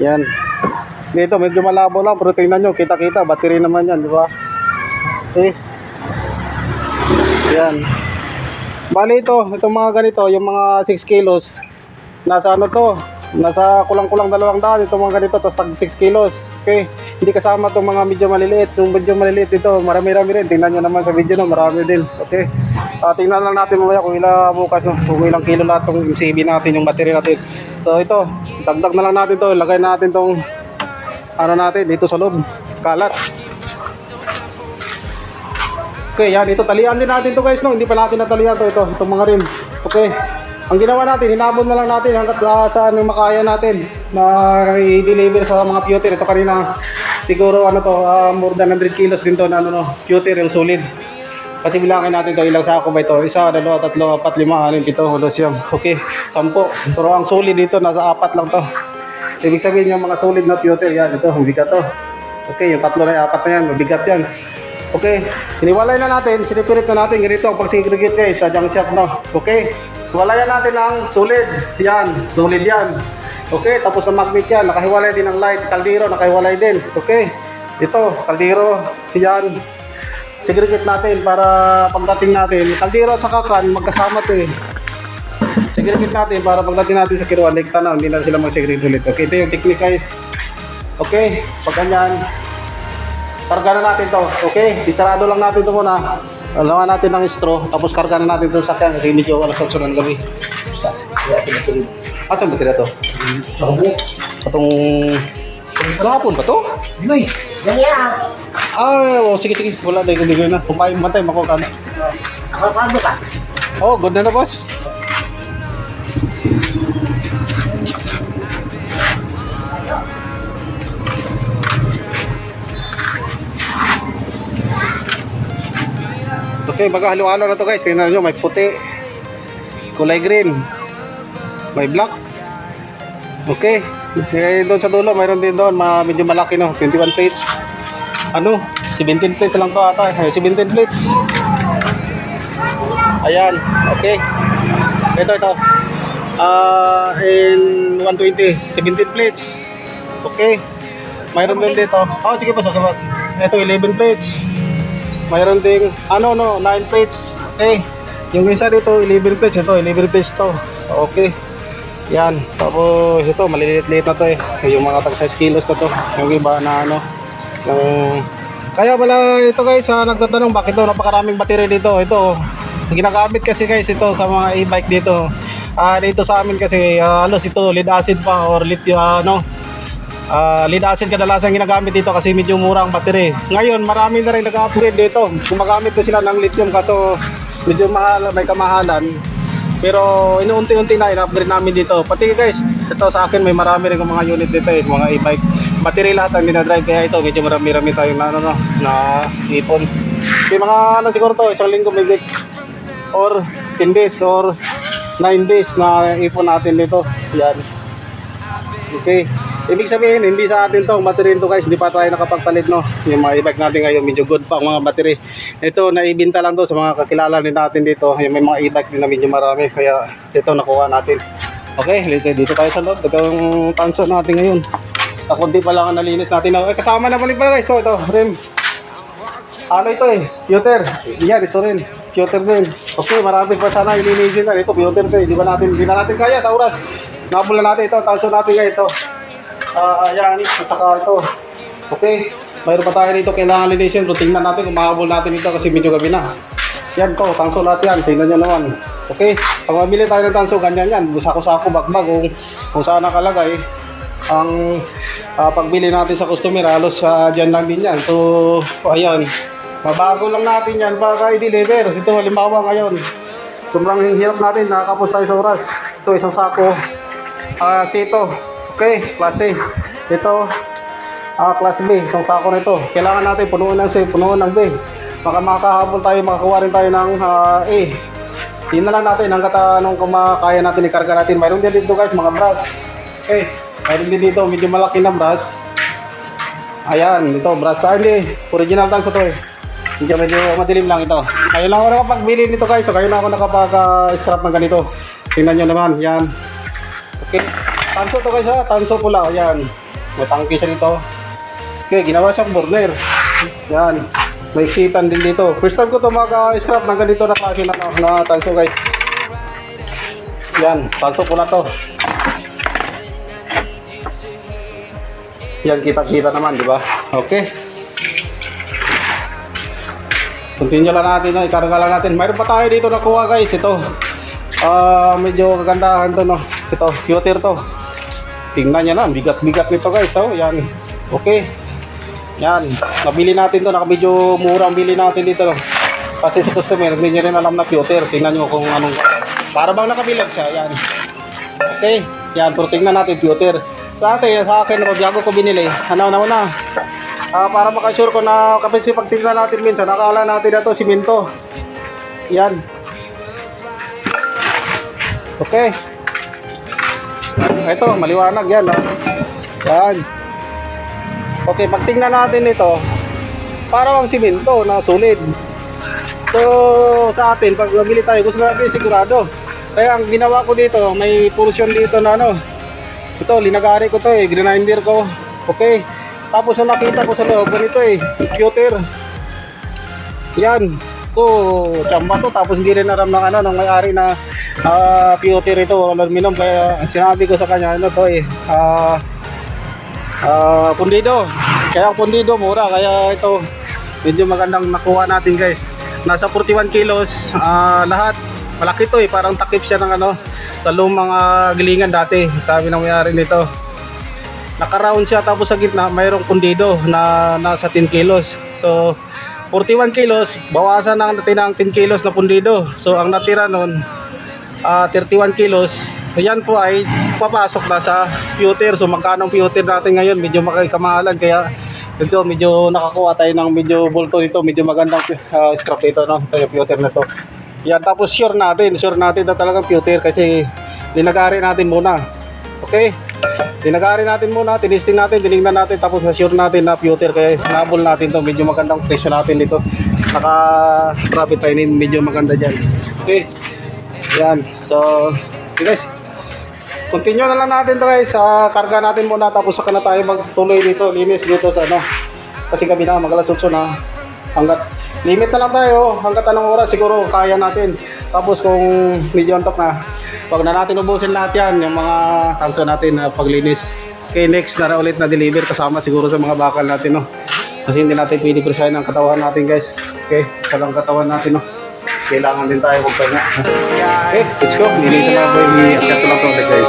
Yan. Dito medyo malabo lang pero tingnan nyo, kita-kita, battery naman yan, di ba? Okay. Yan. Bali ito, itong mga ganito, yung mga 6 kilos, nasa ano to, nasa kulang-kulang dalawang daan, itong mga ganito, tapos tag 6 kilos. Okay, hindi kasama itong mga medyo maliliit. Yung medyo maliliit ito, marami-rami rin. Tingnan nyo naman sa video, no, marami din. Okay, Ah, tingnan lang natin mamaya kung ilang bukas, no, kung ilang kilo lahat itong CB natin, yung battery natin. So ito, dagdag na lang natin to, ilagay natin tong ano natin dito sa loob, kalat. Okay, yan. Ito, talian din natin to guys, no? Hindi pa natin natalian to. Ito, itong mga rim. Okay. Ang ginawa natin, hinabon na lang natin hanggat uh, saan yung makaya natin na i-deliver sa mga pewter. Ito kanina, siguro ano to, ah, more than 100 kilos din to na ano, no, pewter yung solid. Kasi bilangin natin to, ilang sako ba ito? Isa, dalawa, tatlo, apat, lima, anim, pito, hulo, siyam. Okay, sampo. Pero ang solid dito, nasa apat lang to. Ibig sabihin yung mga solid na pewter, yan, ito, mabigat to. Okay, yung tatlo na apat na yan, mabigat yan. Okay, hiniwalay na natin, sinipirit na natin ganito ang pag-segregate guys sa junk shop no. Okay, hiwalayan natin ang solid, yan, solid yan. Okay, tapos ang magnet yan, nakahiwalay din ang light, kaldero, nakahiwalay din. Okay, ito, kaldero, yan. Segregate natin para pagdating natin, kaldero at saka kan, magkasama to eh. Segregate natin para pagdating natin sa kiruan, like tanaw, hindi na sila mag-segregate ulit. Okay, ito yung technique guys. Okay, pag ganyan, karga na natin to. Okay, isarado lang natin to muna. Alawan natin ng straw, tapos karga na natin to sa kanya kasi medyo alas 8 ng gabi. Basta. Asan ba tira to? Itong... Kahapon ba to? Uy, ganyan. Ay, oh, sige, sige. Wala, dahil hindi na. Kumain, matay, makuha ka. Ako paano ka? Oh, good na na, boss. Okay, maghalo-halo na to guys. Tingnan nyo, may puti, kulay green, may black. Okay. Eh, doon sa dulo, mayroon din doon, ma medyo malaki no, 21 plates. Ano, 17 plates lang to ata. eh. 17 plates. Ayan, okay. Ito, ito. Ah, in 120, 17 plates. Okay. Mayroon din dito. Oh, sige po, sige po. Ito, 11 plates. Mayroon ding, ano, no, 9 plates. Okay. Yung isa dito, 11 plates. Ito, 11 plates to. Okay. Yan. Tapos, ito, maliliit-liit na to eh. Yung mga tag 6 kilos na to. Yung iba na ano, yung... Kaya pala ito guys, ah, nagtatanong bakit daw napakaraming baterya dito. Ito, ginagamit kasi guys ito sa mga e-bike dito. Ah, dito sa amin kasi ah, halos ito lead acid pa or lithium ano. Ah, lead acid kadalasan ginagamit dito kasi medyo mura ang battery. Ngayon, marami na rin nag-upgrade dito. Gumagamit na sila ng lithium kaso medyo mahal, may kamahalan. Pero inuunti-unti na in-upgrade namin dito. Pati guys, ito sa akin may marami rin mga unit dito eh, mga e-bike. Battery lahat ang dinadrive kaya ito medyo marami-rami tayong na ano no, na ipon. Yung mga ano siguro to, isang linggo may or 10 days or 9 days na ipon natin dito. Yan. Okay. Ibig sabihin, hindi sa atin to, battery to guys, hindi pa tayo nakapagpalit no. Yung mga e-bike natin ngayon, medyo good pa ang mga battery. Ito, naibinta lang to sa mga kakilala din natin dito. Yung may mga e-bike din na medyo marami, kaya ito nakuha natin. Okay, dito, dito tayo sa loob. Ito yung tanso natin ngayon. Sa kunti pa lang ang nalinis natin. Eh, kasama na balik pala guys, ito, ito, rim. Ano ito eh? Pewter. Yan, ito rin. Pewter din. Okay, marami pa sana ilinisin na. Ito, pewter to eh. Di ba natin, di na natin kaya sa oras. Nabula natin ito. Tanso natin ngayon ito. Ah, yan. At saka ito. Okay. Mayroon pa tayo dito kailangan linisin. Pero tingnan natin kung mahabol natin ito kasi medyo gabi na. Yan to, tanso lahat yan. Tingnan nyo naman. Okay. Pag mamili tayo ng tanso, ganyan yan. Sako-sako, bagbag. Kung, kung saan nakalagay ang ah, pagbili natin sa customer halos sa dyan lang din yan so ayan mabago lang natin yan para i-deliver ito halimbawa ngayon sobrang hirap natin nakakapos tayo sa oras ito isang sako ah sito okay class A ito ah class B itong sako na ito. Kailangan natin punuan ng C punuan ng B. Baka makahabol tayo makakuha rin tayo ng ah, A. Na lang natin hanggat uh, anong kumakaya natin ikarga natin. Mayroon din dito guys mga brush okay mayroon din dito medyo malaki na brush ayan ito ah hindi original tanso to eh. Medyo medyo madilim lang ito. Ngayon lang ako nakapagbili nito guys. So ngayon lang ako nakapag uh, ng ganito. Tingnan nyo naman yan. Okay Tanso to guys ha, tanso pula, yan. May tangke siya dito. Okay, ginawa siyang burner. Yan. May exitan din dito. First time ko to mag-scrap ng ganito na klase na, na tanso guys. Yan, tanso pula to. Yan, kita-kita naman, di ba? Okay. Continue lang natin, no? ikarga lang natin. Mayroon pa tayo dito nakuha guys, ito. Ah, medyo kagandahan to, no? Ito, cutter to. Tingnan nyo na, bigat-bigat nito guys, oh, yan. Okay. Yan, nabili natin to, naka medyo mura ang bili natin dito? Kasi sa customer, hindi nyo rin alam na cutter. Tingnan nyo kung anong, para bang nakabilag siya, yan. Okay, yan, pero tingnan natin cutter. Sa atin, sa akin, pag bago ko binili, ano na una, Ah, para makasure ko na kapag pag tingnan natin minsan, nakala natin na to simento. Yan. Okay. Ito, maliwanag yan. Oh. Yan. Okay, pag tingnan natin ito, parang ang simento na solid. So, sa atin, pag nabili tayo, gusto natin sigurado. Kaya ang ginawa ko dito, may portion dito na ano, ito, linagari ko to eh, grinder ko. Okay. Tapos yung nakita ko sa loob, ganito eh, computer. Yan. To, tsamba to. Tapos hindi rin aram ng ano, ng may-ari na ah computer ito, aluminum. Kaya sinabi ko sa kanya, ano to eh, ah, ah, pundido. Kaya pundido, mura. Kaya ito, medyo magandang nakuha natin guys. Nasa 41 kilos, ah, lahat. Malaki to eh, parang takip siya ng ano, sa lumang ah, gilingan dati. Sabi ng may-ari nito naka-round siya tapos sa gitna mayroong pundido na nasa 10 kilos. So 41 kilos, bawasan na natin ang 10 kilos na pundido. So ang natira nun ah 31 kilos. Yan po ay papasok na sa pewter. So magkano pewter natin ngayon? Medyo makikamahalan kaya ito medyo nakakuha tayo ng medyo bulto nito, medyo magandang ah, scrap dito no. Ito yung pewter na to. Yan tapos sure natin, sure natin na talagang pewter kasi linagari natin muna. Okay? Tinagari natin muna, tinisting natin, tinignan natin, tapos na-sure natin na pewter kaya nabol natin to medyo magandang presyo natin dito. Naka profit tayo medyo maganda dyan. Okay. Yan. So, guys. Continue na lang natin to guys. sa karga natin muna tapos saka na tayo magtuloy dito, linis dito sa ano. Kasi gabi na, magalas 8 na. Hanggat limit na lang tayo, hanggat anong oras siguro kaya natin. Tapos kung medyo antok na, wag na natin ubusin lahat yan, yung mga tanso natin na paglinis. Okay, next na ulit na deliver kasama siguro sa mga bakal natin, no? Kasi hindi natin pwede presahin ang katawan natin, guys. Okay, palang katawan natin, no? Kailangan din tayo magpahinga. Okay, let's go. Nilito na po yung i-accept lang guys.